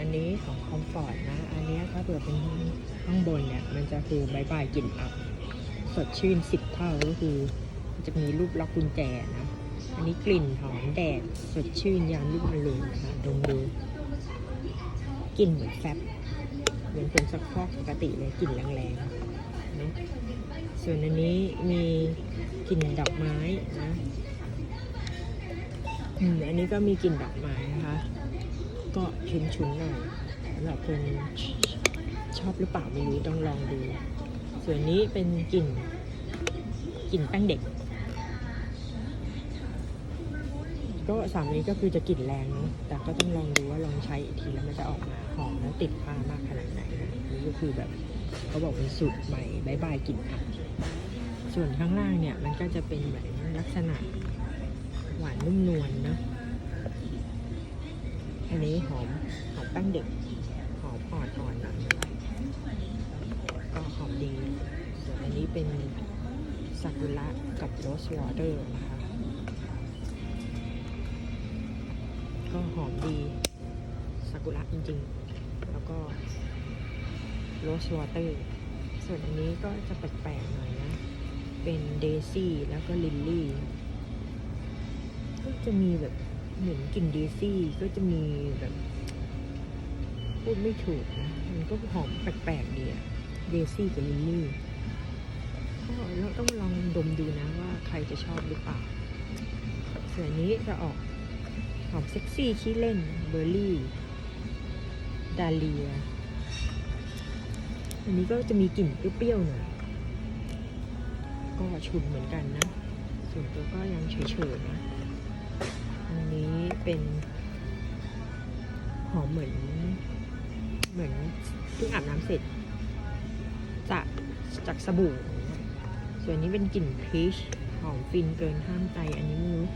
อันนี้ของคอมฟอร์ตนะ อันนี้ถ้าเผื่อเป็นข้างบนเนี่ย มันจะคือบายบายกลิ่นอับ สดชื่นสิบเท่าก็คือ มันจะมีรูปล็อกกุญแจนะ อันนี้กลิ่นหอมแดด สดชื่นยามรุ่งอรุณนะคะดมดูกลิ่นเหมือนแฟบเหมือนผงซักฟอกปกติเลยกลิ่นแรงๆเนอะส่วนอันนี้มีกลิ่นดอกไม้นะ อืม อันนี้ก็มีกลิ่นดอกไม้นะคะ ก็ชุนๆหน่อยสำหรับคนชอบหรือเปล่าไม่รู้ต้องลองดู ส่วนนี้เป็นกลิ่นกลิ่นแป้งเด็ก ก็สามนี้ก็คือจะกลิ่นแรงนะแต่ก็ต้องลองดูว่าลองใช้อีกทีแล้วมันจะออกมาหอมแล้วติดผ้ามากขนาดไหนนะนี่ก็คือแบบเขาบอกเป็นสูตรใหม่บายบายกลิ่นอับส่วนข้างล่างเนี่ยมันก็จะเป็นแบบลักษณะหวานนุ่มนวลนะ อันนี้หอมหอมแป้งเด็กหอมอ่อนๆหน่อยก็หอมดีส่วนอันนี้เป็นซากุระกับโรสวอเตอร์นะคะก็หอมดีซากุระจริงๆ แล้วก็โรสวอเตอร์ส่วนอันนี้ก็จะแปลกๆหน่อยนะ เป็นเดซี่แล้วก็ลิลลี่ก็จะมีแบบ เหมือนกลิ่นเดซี่ก็จะมีแบบพูดไม่ถูกนะมันก็หอมแปลกๆดีอะเดซี่กับลิลลี่ก็เราต้องลองดมดูนะว่าใครจะชอบหรือเปล่าส่วนนี้จะออกหอมเซ็กซี่ขี้เล่นเบอร์รี่ ดาเลีย อันนี้ก็จะมีกลิ่นเปรี้ยวๆหน่อยก็ฉุนเหมือนกันนะ ส่วนตัวก็ยังเฉยๆนะ เป็นหอมเหมือนเหมือนเพิ่งอาบน้ำเสร็จ จากจากสบู่ ส่วนนี้เป็นกลิ่นพีชหอมฟินเกินห้ามใจอันนี้ไม่รู้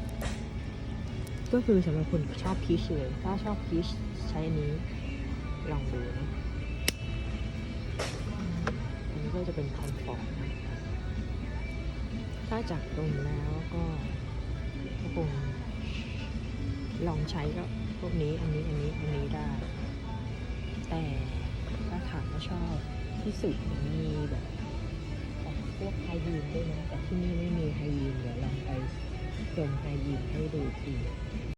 ก็คือสำหรับคนชอบพีชเลย ถ้าชอบพีชใช้อันนี้ลองดูนะอันนี้ก็จะเป็นคอมฟอร์ตนะถ้าจากตรงแล้วก็ก็คง ลองใช้ก็พวกนี้อันนี้อันนี้อันนี้ได้ แต่ถ้าถามว่าชอบที่สุดมีแบบของพวกไฮยีนด้วยนะแต่ที่นี่ไม่มีไฮยีนเดี๋ยวลองไปดมไฮยีนให้ดูที